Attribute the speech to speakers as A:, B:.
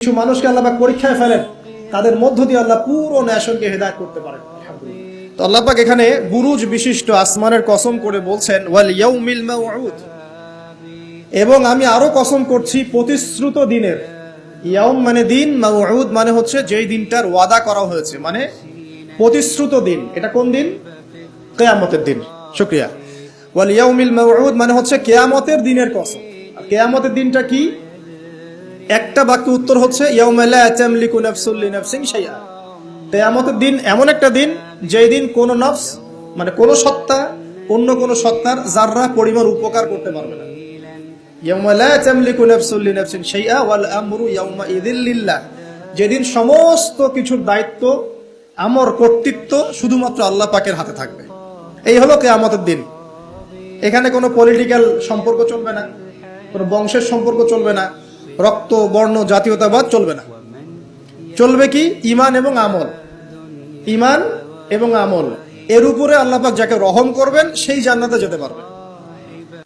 A: কিছু মানুষকে আল্লাহ পরীক্ষায় ফেলেন, তাদের মধ্য দিয়ে আল্লাহ পুরো ন্যাশনকে হেদায়ত করতে পারেন। তো আল্লাহ পাক এখানে বুরুজ বিশিষ্ট আসমানের কসম করে বলছেন, ওয়াল ইয়াউমিল মাউউদ। এবং আমি আরও কসম করছি, প্রতিশ্রুত দিনের। ইয়াউম মানে দিন, মাউউদ মানে হচ্ছে যেই দিনটার ওয়াদা করা হয়েছে মানে প্রতিশ্রুত দিন। এটা কোন দিন? কেয়ামতের দিন। শুক্রিয়া। ওয়াল ইয়াউমিল মাউউদ মানে হচ্ছে কেয়ামতের দিনের কসম। কেয়ামতের দিনটা কি? একটা বাক্য উত্তর হচ্ছে কিয়ামতের দিন এমন একটা দিন, যেই দিন কোন নফস মানে কোন সত্তা, অন্য কোন সত্তার যাররা পরিমাণ উপকার করতে পারবে না। যেদিন সমস্ত কিছুর দায়িত্ব, আমর কর্তৃত্ব শুধুমাত্র আল্লাহ পাকের হাতে থাকবে। এই হলো কিয়ামতের দিন। এখানে কোনো পলিটিক্যাল সম্পর্ক চলবে না, কোনো বংশের সম্পর্ক চলবে না। রক্ত, বর্ণ, জাতীয়তাবাদ চলবে না। চলবে কি? ইমান এবং আমল। ইমান এবং আমল। এর উপরে আল্লাপাক যাকে রহম করবেন, সেই জান্নাতে যেতে পারবে